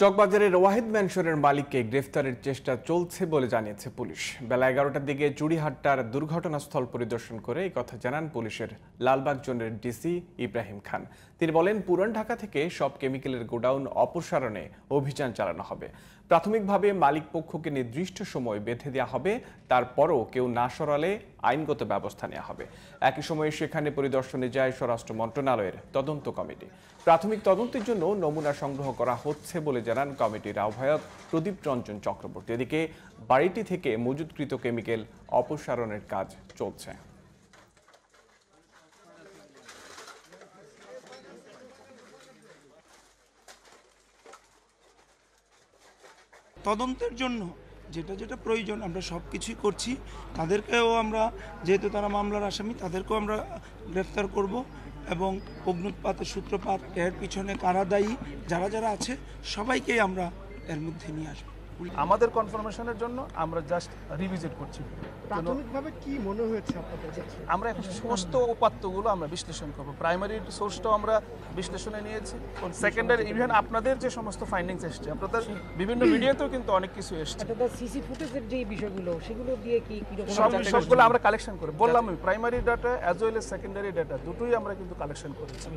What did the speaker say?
চকবাজারের ওয়াহিদ ম্যানশনের মালিককে গ্রেফতারের চেষ্টা চলছে বলে জানিয়েছে পুলিশ। বেলা এগারোটার দিকে চুড়িহাট্টার দুর্ঘটনাস্থল পরিদর্শন করে এই কথা জানান পুলিশের লালবাগ জোনের ডিসি ইব্রাহিম খান। তিনি বলেন, পুরান ঢাকা থেকে সব কেমিক্যালের গোডাউন অপসারণে অভিযান চালানো হবে। প্রাথমিকভাবে মালিক পক্ষকে নির্দিষ্ট সময় বেঁধে দেওয়া হবে, তারপরও কেউ না সরালে আইনগত ব্যবস্থা নেওয়া হবে। একই সময়ে সেখানে পরিদর্শনে যায় স্বরাষ্ট্র মন্ত্রণালয়ের তদন্ত কমিটি। প্রাথমিক তদন্তের জন্য নমুনা সংগ্রহ করা হচ্ছে বলে জানান কমিটির আহ্বায়ক প্রদীপ রঞ্জন চক্রবর্তী। এদিকে বাড়িটি থেকে মজুদকৃত কেমিক্যাল অপসারণের কাজ চলছে। তদন্তের জন্য যেটা যেটা প্রয়োজন, আমরা সব কিছুই করছি। তাদেরকেও আমরা, যেহেতু তারা মামলার আসামি, তাদেরকেও আমরা গ্রেফতার করব। এবং অগ্নুৎপাতের সূত্রপাত, এর পিছনে কারা দায়ী যারা যারা আছে, সবাইকেই আমরা এর মধ্যে নিয়ে আসব। আমাদের কনফার্মেশনের জন্য আমরা জাস্ট রিভিজিট করছি। প্রাথমিকভাবে কি মনে হয়েছে আপনাদের আমরা এখন সমস্ত উপাত্তগুলো আমরা বিশ্লেষণ করব। প্রাইমারি সোর্সটাও আমরা বিশ্লেষণে নিয়েছি। সেকেন্ডারি ইভেন আপনাদের যে সমস্ত ফাইন্ডিংস এসছে আপনাদের বিভিন্ন ভিডিওতেও কিন্তু অনেক কিছু এসছে। সিসি ফুটেজের যে বিষয়গুলো সেগুলো দিয়ে কি সবগুলো আমরা কালেকশন করে বললাম primary data as well as secondary data দুটোই আমরা কিন্তু কালেকশন করেছি।